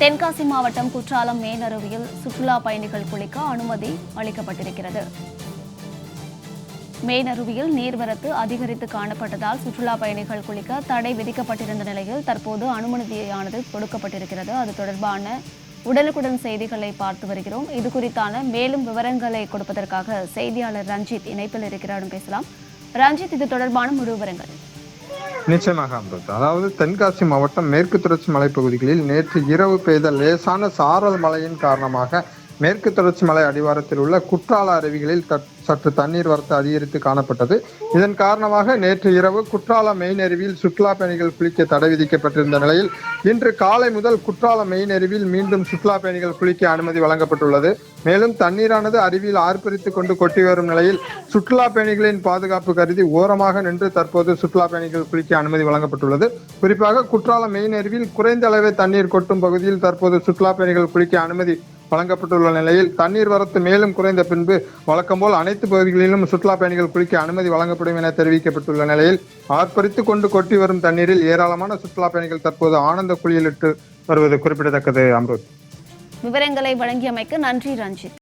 தென்காசி மாவட்டம் குற்றாலம் மேலருவியில் சுற்றுலா பயணிகள் குளிக்க அனுமதி அளிக்கப்பட்டிருக்கிறது. மேனருவியில் நீர்வரத்து அதிகரித்து காணப்பட்டதால் சுற்றுலா பயணிகள் குளிக்க தடை விதிக்கப்பட்டிருந்த நிலையில் தற்போது அனுமதியானது கொடுக்கப்பட்டிருக்கிறது. அது தொடர்பான உடனுக்குடன் செய்திகளை பார்த்து வருகிறோம். இது குறித்தான மேலும் விவரங்களை கொடுப்பதற்காக செய்தியாளர் ரஞ்சித் இணைப்பில் இருக்கிறாரும் பேசலாம். ரஞ்சித் இது தொடர்பான முழு விவரங்கள். நிச்சயமாக அம்ருத் அதாவது தென்காசி மாவட்டம் மேற்கு தொடர்ச்சி மலைப்பகுதிகளில் நேற்று இரவு பெய்த லேசான சாரல் மழையின் காரணமாக மேற்கு தொடர்ச்சி மலை அடிவாரத்தில் உள்ள குற்றால அருவிகளில் சற்று தண்ணீர் வரத்து அதிகரித்து காணப்பட்டது. இதன் காரணமாக நேற்று இரவு குற்றால மெயின் அருவியில் சுற்றுலா பயணிகள் குளிக்க தடை விதிக்கப்பட்டிருந்த நிலையில் இன்று காலை முதல் குற்றால மெயின் அருவியில் மீண்டும் சுற்றுலா பயணிகள் குளிக்க அனுமதி வழங்கப்பட்டுள்ளது. மேலும் தண்ணீரானது அருவியில் ஆர்ப்பரித்து கொண்டு கொட்டி வரும் நிலையில் சுற்றுலா பயணிகளின் பாதுகாப்பு கருதி ஓரமாக நின்று தற்போது சுற்றுலா பயணிகள் குளிக்க அனுமதி வழங்கப்பட்டுள்ளது. குறிப்பாக குற்றால மெயின் அருவியில் குறைந்த அளவே தண்ணீர் கொட்டும் பகுதியில் தற்போது சுற்றுலா பயணிகள் குளிக்க அனுமதி வழங்கப்பட்டுள்ள நிலையில் தண்ணீர் வரத்து மேலும் குறைந்த பின்பு வழக்கம்போல் அனைத்து பகுதிகளிலும் சுற்றுலா பயணிகள் குளிக்க அனுமதி வழங்கப்படும் என தெரிவிக்கப்பட்டுள்ள நிலையில் ஆர்ப்பரித்து கொண்டு கொட்டி வரும் தண்ணீரில் ஏராளமான சுற்றுலா பயணிகள் தற்போது ஆனந்த குளியலிட்டு வருவது குறிப்பிடத்தக்கது அம்ருத். விவரங்களை வழங்கியமைக்கு நன்றி ரஞ்சித்.